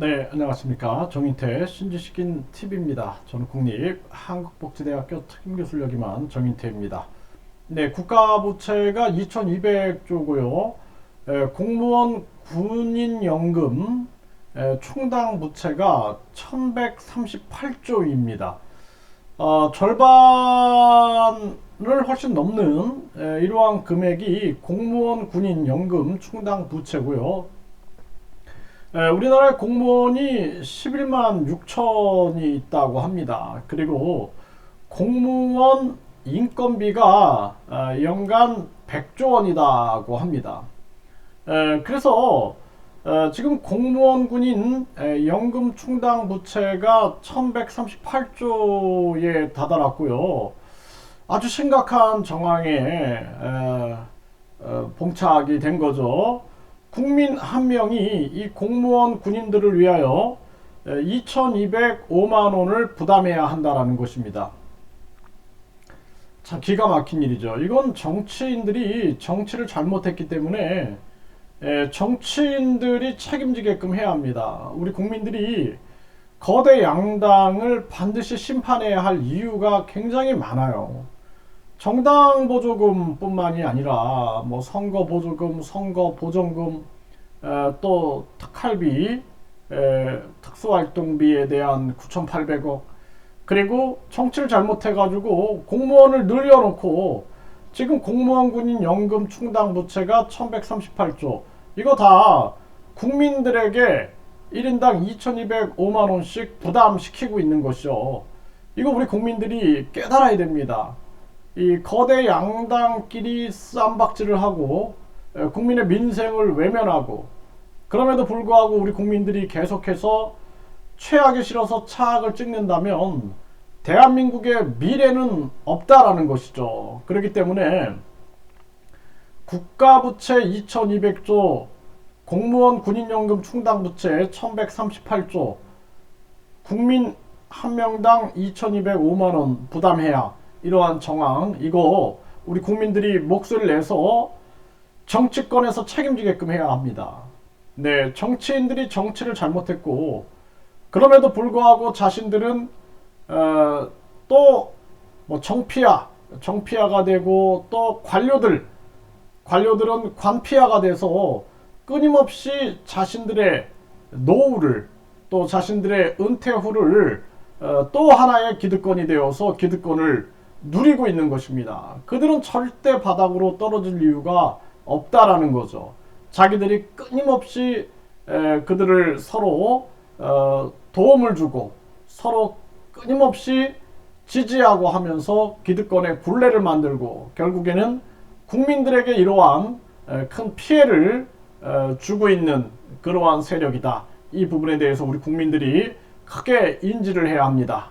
네, 안녕하십니까. 정인태 신지시킨 TV입니다. 저는 국립 한국복지대학교 특임교수를 역임한 정인태입니다. 네, 국가부채가 2200조고요. 공무원 군인연금 에, 총당 부채가 1138조입니다. 어, 절반을 훨씬 넘는 에, 이러한 금액이 공무원 군인연금 총당 부채고요. 에, 우리나라의 공무원이 11만 6천이 있다고 합니다. 그리고 공무원 인건비가 아, 연간 100조 원이라고 합니다. 에, 그래서 어, 지금 공무원 군인 에, 연금 충당 부채가 1138조에 다다랐고요. 아주 심각한 정황에 에, 어, 봉착이 된 거죠. 국민 한 명이 이 공무원 군인들을 위하여 2,205만 원을 부담해야 한다라는 것입니다. 참 기가 막힌 일이죠. 이건 정치인들이 정치를 잘못했기 때문에 정치인들이 책임지게끔 해야 합니다. 우리 국민들이 거대 양당을 반드시 심판해야 할 이유가 굉장히 많아요. 정당 보조금뿐만이 아니라 뭐 선거 보조금, 선거 보전금, 에, 또 특할비, 에, 특수활동비에 대한 9,800억, 그리고 정치를 잘못해가지고 공무원을 늘려놓고 지금 공무원 군인 연금 충당 부채가 1138조, 이거 다 국민들에게 1인당 2,205만 원씩 부담시키고 있는 것이죠. 이거 우리 국민들이 깨달아야 됩니다. 이 거대 양당끼리 쌈박질을 하고 국민의 민생을 외면하고 그럼에도 불구하고 우리 국민들이 계속해서 최악에 실어서 차악을 찍는다면 대한민국의 미래는 없다라는 것이죠. 그렇기 때문에 국가부채 2200조, 공무원 군인연금 충당부채 1138조, 국민 한 명당 2205만원 부담해야 이러한 정황 이거 우리 국민들이 목소리를 내서 정치권에서 책임지게끔 해야 합니다. 네, 정치인들이 정치를 잘못했고 그럼에도 불구하고 자신들은 어, 또뭐 정피아, 정피아가 되고 또 관료들, 관료들은 관피아가 돼서 끊임없이 자신들의 노후를 또 자신들의 은퇴 후를 어, 또 하나의 기득권이 되어서 기득권을 누리고 있는 것입니다. 그들은 절대 바닥으로 떨어질 이유가 없다라는 거죠. 자기들이 끊임없이 에, 그들을 서로 어, 도움을 주고 서로 끊임없이 지지하고 하면서 기득권의 굴레를 만들고 결국에는 국민들에게 이러한 에, 큰 피해를 에, 주고 있는 그러한 세력이다. 이 부분에 대해서 우리 국민들이 크게 인지를 해야 합니다.